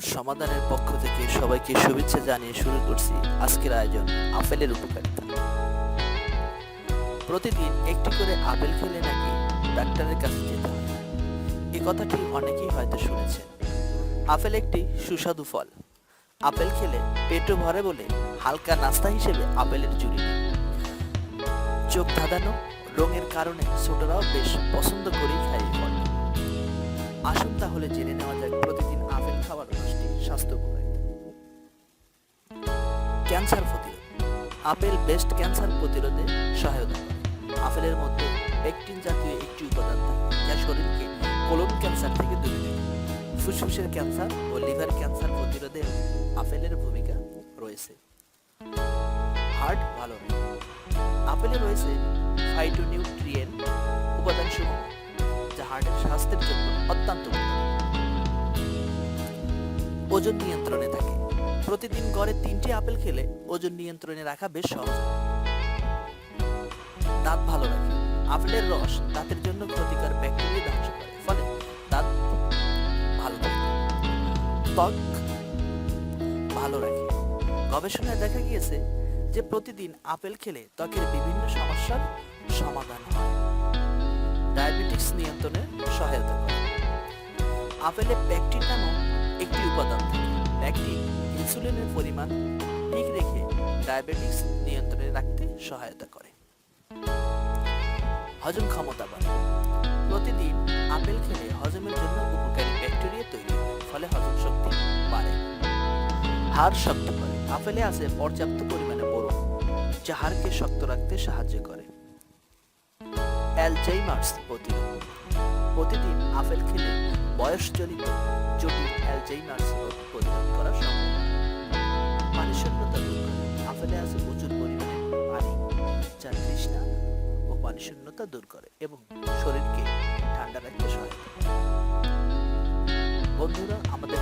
সমাধানের পক্ষ থেকে সবাইকে শুভেচ্ছা জানিয়ে শুরু করছি আজকের আয়োজন, আপেলের উপকারিতা। প্রতিদিন একটি করে আপেল খেলে নাকি ডাক্তারের কাছে যেতে হয়? এই কথাটি অনেকেই হয়তো শুনেছেন। আপেল একটি সুস্বাদু ফল। আপেল খেলে পেটও ভরে বলে হালকা নাস্তা হিসেবে আপেলের জুড়ি চোখ ধাঁধানো রঙের কারণে ছোটরাও বেশ পছন্দ করেই খায় ফলটি আসুন তাহলে জেনে নেওয়া যাক প্রতিদিন স্বাস্থ্য উপকারিতা ক্যান্সার প্রতিরোধ। আপেল বেস্ট ক্যান্সার প্রতিরোধে সহায়তা আপেলের মধ্যে জাতীয় একটি উপাদান যা শরীরকে কোলন ক্যান্সার থেকে দূরে রাখে ফুসফুসের ক্যান্সার ও লিভার ক্যান্সার প্রতিরোধে আপেলের ভূমিকা রয়েছে। হার্ট ভালো আপেলে রয়েছে ফাইটোনিউট্রিয়েন্ট উপাদানসমূহ, যা হার্টের স্বাস্থ্যের জন্য অত্যন্ত উপকারী। ওজন নিয়ন্ত্রণে থাকে। প্রতিদিন গড়ে তিনটি আপেল খেলে ওজন নিয়ন্ত্রণে রাখা বেশ সহজ দাঁত ভালো রাখে। আপেলের রস দাঁতের জন্য ক্ষতিকর ব্যাকটেরিয়া ধ্বংস করে, ফলে দাঁত ভালো থাকে ত্বক ভালো রাখে। গবেষণায় দেখা গিয়েছে যে প্রতিদিন আপেল খেলে ত্বকের বিভিন্ন সমস্যার সমাধান হয়। ডায়াবেটিক্স নিয়ন্ত্রণে সহায়তা করে। আপেলে প্যাকটিন নামক উপাদান। প্যাকটিন ইনসুলিনের পরিমাণ ঠিক রেখে ডায়াবেটিক্স নিয়ন্ত্রণে রাখতে সহায়তা করে। হজম ক্ষমতা বাড়ে। প্রতিদিন আপেল খেলে হজমের জন্য উপকারী ব্যাকটেরিয়া তৈরি ফলে হজম শক্তি বাড়ে। হাড় শক্ত করে। আপেলে আছে পর্যাপ্ত পরিমাণে বোরন যা হাড়কে শক্ত রাখতে সাহায্য করে। অ্যালজাইমার্স প্রতিরোধ। প্রতিদিন আপেল খেলে বয়সজনিত জটিল অ্যালজাইমার্স রোগ প্রতিরোধ করা সম্ভব। পানি শূন্যতা দূর আপেলে আছে প্রচুর পরিমাণে পানি, যা তৃষ্ণা ও পানি দূর করে এবং শরীরকে ঠান্ডা রাখতে সহায়তা বন্ধুরা, আমাদের